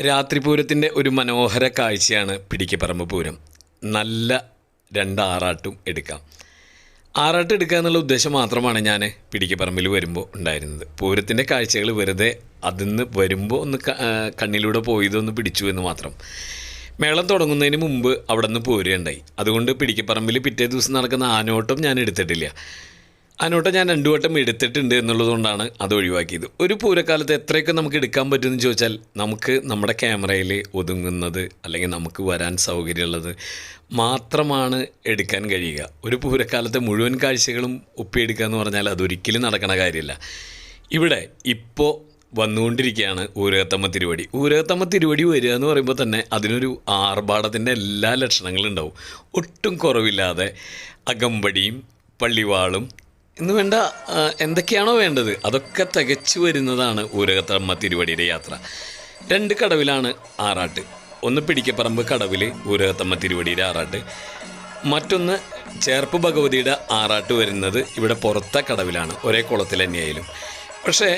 രാത്രിപൂരത്തിന്റെ ഒരു മനോഹര കാഴ്ചയാണ് പിടിക്കപ്പറമ്പ് പൂരം. നല്ല രണ്ട് ആറാട്ടും എടുക്കാം. ആറാട്ട് എടുക്കുക എന്നുള്ള ഉദ്ദേശം മാത്രമാണ് ഞാൻ പിടിക്കപ്പറമ്പിൽ വരുമ്പോൾ ഉണ്ടായിരുന്നത്. പൂരത്തിന്റെ കാഴ്ചകൾ വെറുതെ അതിന്ന് വരുമ്പോൾ ഒന്ന് കണ്ണിലൂടെ പോയതൊന്ന് പിടിച്ചു എന്ന് മാത്രം. മേളം തുടങ്ങുന്നതിന് മുമ്പ് അവിടെ നിന്ന് പോരുകയുണ്ടായി അതുകൊണ്ട് പിടിക്കപ്പറമ്പിൽ പിറ്റേ ദിവസം നടക്കുന്ന ആനോട്ടം ഞാൻ എടുത്തിട്ടില്ല. ആനോട്ടം ഞാൻ രണ്ടു വട്ടം എടുത്തിട്ടുണ്ട് എന്നുള്ളതുകൊണ്ടാണ് അത് ഒഴിവാക്കിയത്. ഒരു പൂരക്കാലത്ത് എത്രയൊക്കെ നമുക്ക് എടുക്കാൻ പറ്റുമെന്ന് ചോദിച്ചാൽ നമുക്ക് നമ്മുടെ ക്യാമറയിൽ ഒതുങ്ങുന്നത് അല്ലെങ്കിൽ നമുക്ക് വരാൻ സൗകര്യമുള്ളത് മാത്രമാണ് എടുക്കാൻ കഴിയുക. ഒരു പൂരക്കാലത്തെ മുഴുവൻ കാഴ്ചകളും ഒപ്പിയെടുക്കുക എന്ന് പറഞ്ഞാൽ അതൊരിക്കലും നടക്കണ കാര്യമില്ല. ഇവിടെ ഇപ്പോൾ വന്നുകൊണ്ടിരിക്കുകയാണ് ഊരകത്തമ്മ തിരുവടി. ഊരകത്തമ്മ തിരുവടി വരിക എന്ന് പറയുമ്പോൾ തന്നെ അതിനൊരു ആർഭാടത്തിന്റെ എല്ലാ ലക്ഷണങ്ങളും ഉണ്ടാവും ഒട്ടും കുറവില്ലാതെ അകമ്പടിയും പള്ളിവാളും എന്ന് വേണ്ട എന്തൊക്കെയാണോ വേണ്ടത്? അതൊക്കെ തികച്ചു വരുന്നതാണ് ഊരകത്തമ്മ തിരുവടിയുടെ യാത്ര. രണ്ട് കടവിലാണ് ആറാട്ട്. ഒന്ന് പിടിക്കപ്പറമ്പ് കടവിൽ ഊരകത്തമ്മ തിരുവടിയുടെ ആറാട്ട്. മറ്റൊന്ന് ചേർപ്പ് ഭഗവതിയുടെ ആറാട്ട് വരുന്നത് ഇവിടെ പുറത്തെ കടവിലാണ്. ഒരേ കുളത്തിൽ തന്നെയായാലും. പക്ഷേ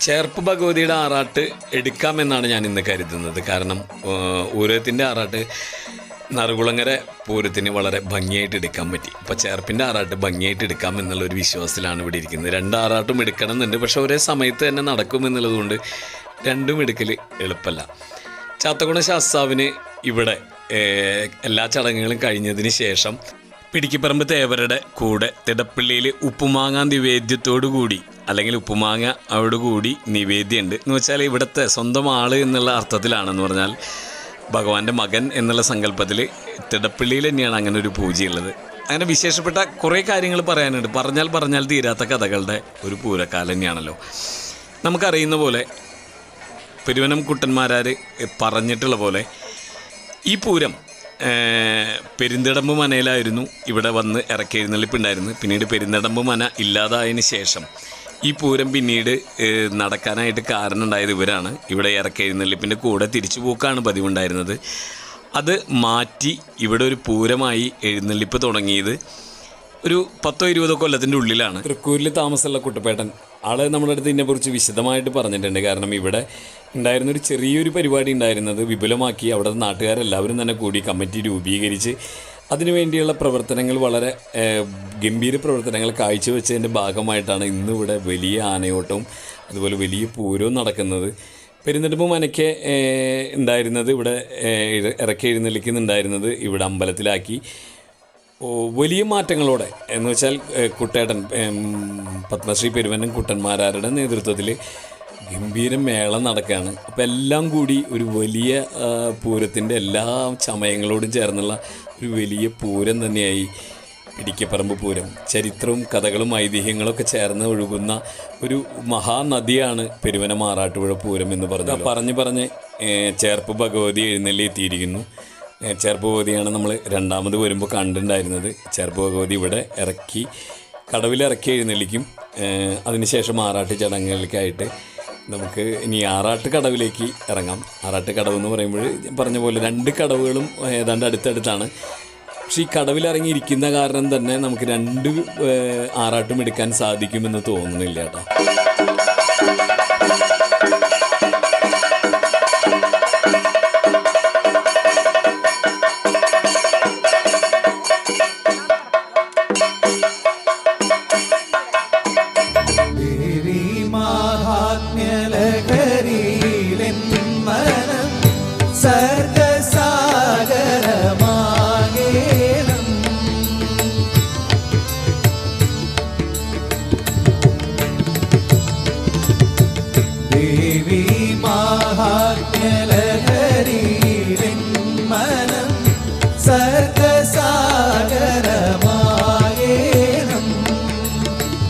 ചേർപ്പ് ഭഗവതിയുടെ ആറാട്ട് എടുക്കാമെന്നാണ് ഞാൻ ഇന്ന് കരുതുന്നത്. കാരണം ഊരകത്തിന്റെ ആറാട്ട് നറുകുളങ്ങര പൂരത്തിന് വളരെ ഭംഗിയായിട്ട് എടുക്കാൻ പറ്റി. അപ്പോൾ ചേർപ്പിന്റെ ആറാട്ട് ഭംഗിയായിട്ട് എടുക്കാം എന്നുള്ള ഒരു വിശ്വാസത്തിലാണ് ഇവിടെ ഇരിക്കുന്നത്. രണ്ട് ആറാട്ടും എടുക്കണം എന്നുണ്ട് പക്ഷേ ഒരേ സമയത്ത് തന്നെ നടക്കും എന്നുള്ളതുകൊണ്ട് രണ്ടും എടുക്കൽ എളുപ്പമല്ല ചാത്തകുണ ശാസ്താവിന് ഇവിടെ എല്ലാ ചടങ്ങുകളും കഴിഞ്ഞതിന് ശേഷം പിടിക്കിപ്പറമ്പ് തേവരുടെ കൂടെ തിടപ്പള്ളിയിൽ ഉപ്പുമാങ്ങ നിവേദ്യത്തോടു കൂടി അല്ലെങ്കിൽ ഉപ്പുമാങ്ങ അവിടെ കൂടി നിവേദ്യമുണ്ട് എന്ന് വെച്ചാൽ ഇവിടുത്തെ സ്വന്തം ആൾ എന്നുള്ള അർത്ഥത്തിലാണെന്ന് പറഞ്ഞാൽ ഭഗവാന്റെ മകൻ എന്നുള്ള സങ്കല്പത്തിൽ തിടപ്പള്ളിയിൽ തന്നെയാണ് അങ്ങനെ ഒരു പൂജയുള്ളത് അങ്ങനെ വിശേഷപ്പെട്ട കുറേ കാര്യങ്ങൾ പറയാനുണ്ട്. പറഞ്ഞാൽ പറഞ്ഞാൽ തീരാത്ത കഥകളുടെ ഒരു പൂരക്കാലം തന്നെയാണല്ലോ. നമുക്കറിയുന്ന പോലെ പെരുവനം കുട്ടന്മാരാർ പറഞ്ഞിട്ടുള്ള പോലെ ഈ പൂരം പെരുന്തടമ്പ് മനയിലായിരുന്നു. ഇവിടെ വന്ന് ഇറക്കി എഴുന്നള്ളിപ്പുണ്ടായിരുന്നു. പിന്നീട് പെരുന്തടമ്പ് മന ഇല്ലാതായതിന് ശേഷം ഈ പൂരം പിന്നീട് നടക്കാനായിട്ട് കാരണം ഉണ്ടായത് ഇവരാണ്. ഇവിടെ ഇറക്കി പിന്നെ കൂടെ തിരിച്ചു പോക്കാണ് പതിവുണ്ടായിരുന്നത്. അത് മാറ്റി ഇവിടെ ഒരു പൂരമായി എഴുന്നള്ളിപ്പ് തുടങ്ങിയത് ഒരു പത്തോ ഇരുപതോ കൊല്ലത്തിന്റെ ഉള്ളിലാണ്. തൃക്കൂരിൽ താമസമുള്ള കുട്ടപ്പേട്ടൻ ആൾ നമ്മുടെ അടുത്ത് ഇതിനെക്കുറിച്ച് വിശദമായിട്ട് പറഞ്ഞിട്ടുണ്ട്. കാരണം ഇവിടെ ഉണ്ടായിരുന്ന ഒരു ചെറിയൊരു പരിപാടി ഉണ്ടായിരുന്നത് വിപുലമാക്കി അവിടെ നാട്ടുകാരെല്ലാവരും തന്നെ കൂടി കമ്മിറ്റി രൂപീകരിച്ച് അതിനുവേണ്ടിയുള്ള പ്രവർത്തനങ്ങൾ വളരെ ഗംഭീര പ്രവർത്തനങ്ങൾ കാഴ്ചവെച്ചതിന്റെ ഭാഗമായിട്ടാണ് ഇന്നിവിടെ വലിയ ആനയോട്ടവും അതുപോലെ വലിയ പൂരവും നടക്കുന്നത്. പെരുന്നെടുപ്പ് മനയ്ക്ക് ഉണ്ടായിരുന്നത് ഇവിടെ ഇറക്കി എഴുന്നള്ളിക്കുന്നുണ്ടായിരുന്നത് ഇവിടെ അമ്പലത്തിലാക്കി. വലിയ മാറ്റങ്ങളോടെ എന്ന് വെച്ചാൽ കുട്ടേട്ടൻ പത്മശ്രീ പെരുവനും കുട്ടന്മാരാരുടെ നേതൃത്വത്തിൽ ഗംഭീര മേള നടക്കുകയാണ് അപ്പോൾ എല്ലാം കൂടി ഒരു വലിയ പൂരത്തിന്റെ എല്ലാ ചമയങ്ങളോടും ചേർന്നുള്ള ഒരു വലിയ പൂരം തന്നെയായി. ഇടിക്കപ്പറമ്പ് പൂരം. ചരിത്രവും കഥകളും ഐതിഹ്യങ്ങളൊക്കെ ചേർന്ന് ഒഴുകുന്ന ഒരു മഹാനദിയാണ് പെരുവന മാറാട്ടുപുഴ പൂരം എന്ന് പറഞ്ഞു പറഞ്ഞ് പറഞ്ഞ് ചേർപ്പ് ഭഗവതി എഴുന്നള്ളി എത്തിയിരിക്കുന്നു. ചേർപ്പ് ഭഗവതിയാണ് നമ്മൾ രണ്ടാമത് വരുമ്പോൾ കണ്ടിട്ടുണ്ടായിരുന്നത്. ചേർപ്പ് ഭഗവതി ഇവിടെ ഇറക്കി കടവിൽ ഇറക്കി എഴുന്നള്ളിക്കും അതിനുശേഷം മാറാട്ട് ചടങ്ങുകൾക്കായിട്ട് നമുക്ക് ഇനി ആറാട്ട് കടവിലേക്ക് ഇറങ്ങാം. ആറാട്ട് കടവ് എന്ന് പറയുമ്പോൾ പറഞ്ഞ പോലെ രണ്ട് കടവുകളും ഏതാണ്ട് അടുത്തടുത്താണ്. പക്ഷേ ഈ കടവിൽ ഇറങ്ങിയിരിക്കുന്ന കാരണം തന്നെ നമുക്ക് രണ്ട് ആറാട്ടും എടുക്കാൻ സാധിക്കുമെന്ന് തോന്നുന്നില്ല കേട്ടോ. സർഗസാഗരമാകേണം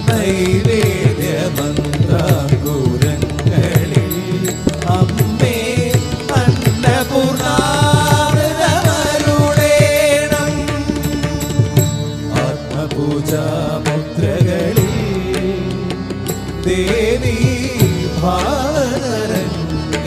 നൈവേദ്യമന്ത്രാങ്കുരങ്ങളിൽ അമ്മേ അന്നപൂർണാമൃതമരുളേണം ആത്മപൂജാമുദ്രകളിൽ ദേവി ഭാവനരംഗ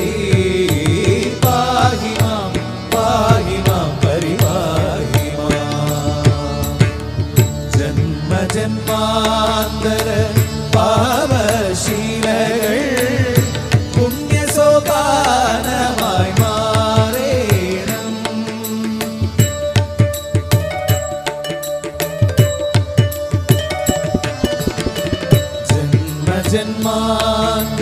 And Mann.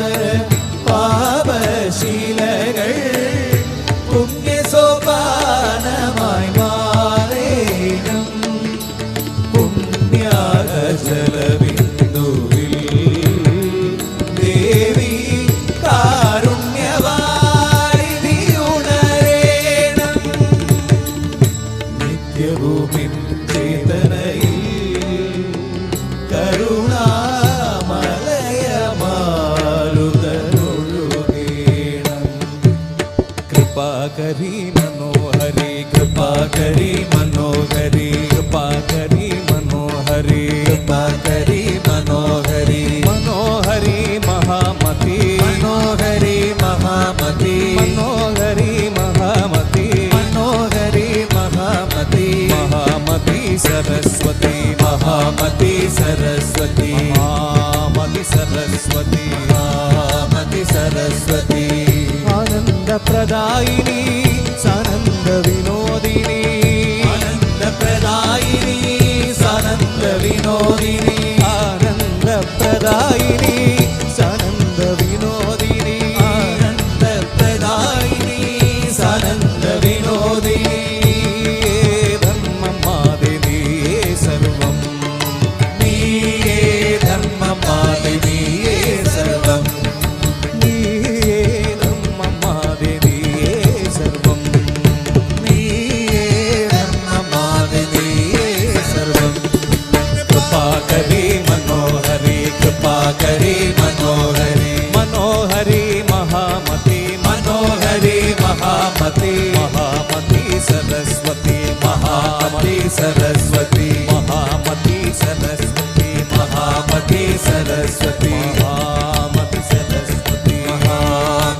മഹാമതി സരസ്വതി सरस्वती സരസ്വതി सरस्वती। സരസ്വതി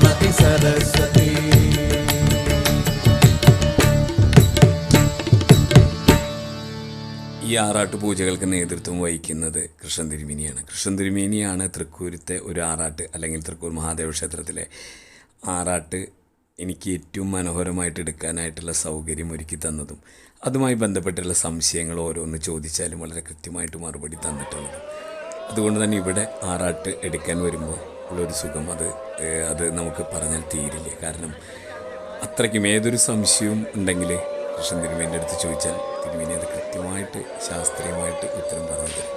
सरस्वती സരസ്വതി सरस्वती। ഈ ആറാട്ട് പൂജകൾക്ക് നേതൃത്വം വഹിക്കുന്നത് കൃഷ്ണൻ തിരുമേനിയാണ്. കൃഷ്ണൻ തിരുമേനിയാണ് തൃക്കൂരത്തെ ഒരു ആറാട്ട് അല്ലെങ്കിൽ തൃക്കൂർ മഹാദേവ ക്ഷേത്രത്തിലെ ആറാട്ട് എനിക്ക് ഏറ്റവും മനോഹരമായിട്ട് എടുക്കാനായിട്ടുള്ള സൗകര്യം ഒരുക്കി തന്നതും അതുമായി ബന്ധപ്പെട്ടുള്ള സംശയങ്ങൾ ഓരോന്ന് ചോദിച്ചാലും വളരെ കൃത്യമായിട്ട് മറുപടി തന്നിട്ടുള്ളത്. അതുകൊണ്ട് തന്നെ ഇവിടെ ആറാട്ട് എടുക്കാൻ വരുമ്പോൾ ഉള്ളൊരു സുഖം അത് അത് നമുക്ക് പറഞ്ഞാൽ തീരില്ല. കാരണം അത്രയ്ക്കും ഏതൊരു സംശയവും ഉണ്ടെങ്കിൽ കൃഷ്ണൻ തിരുമേന്റെ അടുത്ത് ചോദിച്ചാൽ തിരുമേനി അത് കൃത്യമായിട്ട് ശാസ്ത്രീയമായിട്ട് ഉത്തരം പറഞ്ഞു തരും.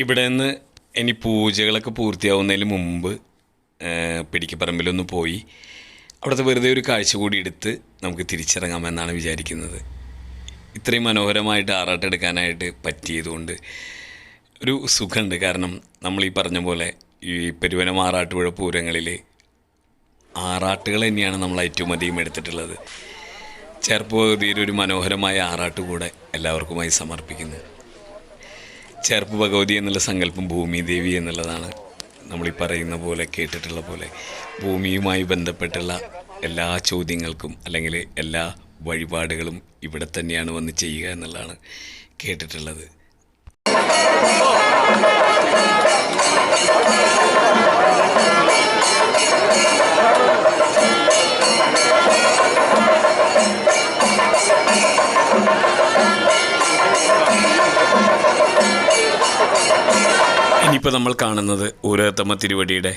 ഇവിടെ നിന്ന് ഇനി പൂജകളൊക്കെ പൂർത്തിയാവുന്നതിന് മുമ്പ് പിടിക്കപ്പറമ്പിലൊന്ന് പോയി അവിടുത്തെ വെറുതെ ഒരു കാഴ്ച കൂടി എടുത്ത് നമുക്ക് തിരിച്ചിറങ്ങാമെന്നാണ് വിചാരിക്കുന്നത്. ഇത്രയും മനോഹരമായിട്ട് ആറാട്ടെടുക്കാനായിട്ട് പറ്റിയതുകൊണ്ട് ഒരു സുഖമുണ്ട്. കാരണം നമ്മൾ ഈ പറഞ്ഞ പോലെ ഈ പെരുവനം ആറാട്ടുപുഴ പൂരങ്ങളിൽ ആറാട്ടുകൾ തന്നെയാണ് നമ്മൾ ഏറ്റവും അധികം എടുത്തിട്ടുള്ളത്. ചേർപ്പുപകുതിയിൽ ഒരു മനോഹരമായ ആറാട്ട് കൂടെ എല്ലാവർക്കുമായി സമർപ്പിക്കുന്നു. ചേർപ്പ് ഭഗവതി എന്നുള്ള സങ്കല്പം ഭൂമി ദേവി എന്നുള്ളതാണ് നമ്മൾ ഈ പറയുന്ന പോലെ കേട്ടിട്ടുള്ള പോലെ. ഭൂമിയുമായി ബന്ധപ്പെട്ടുള്ള എല്ലാ ചോദ്യങ്ങൾക്കും അല്ലെങ്കിൽ എല്ലാ വഴിപാടുകളും ഇവിടെ തന്നെയാണ് വന്ന് ചെയ്യുക എന്നുള്ളതാണ് കേട്ടിട്ടുള്ളത്. ഇനിയിപ്പോൾ നമ്മൾ കാണുന്നത് ഊരത്തമ്മ തിരുവടിയുടെ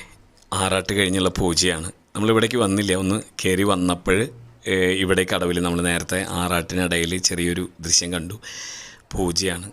ആറാട്ട് കഴിഞ്ഞുള്ള പൂജയാണ്. നമ്മളിവിടേക്ക് വന്നില്ല. ഒന്ന് കയറി വന്നപ്പോൾ ഇവിടെ കടവിൽ നമ്മൾ നേരത്തെ ആറാട്ടിനിടയിൽ ചെറിയൊരു ദൃശ്യം കണ്ടു. പൂജയാണ്.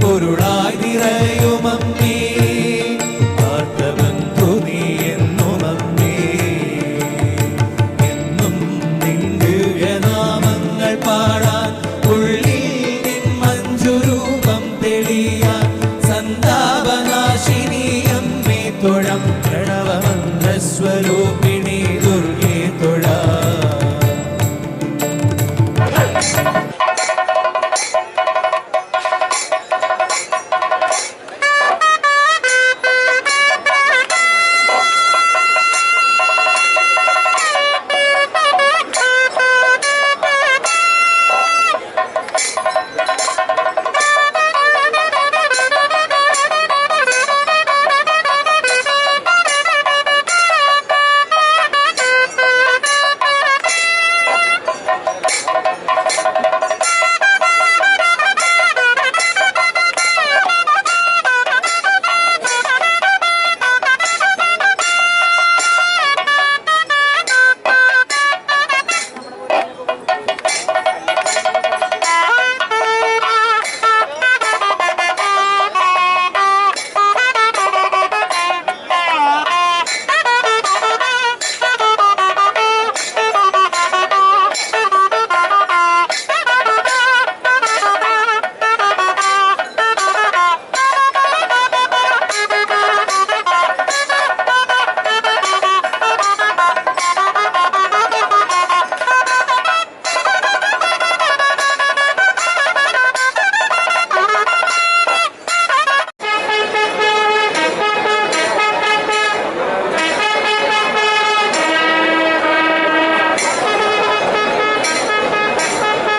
പൊരുളായി നിറയ.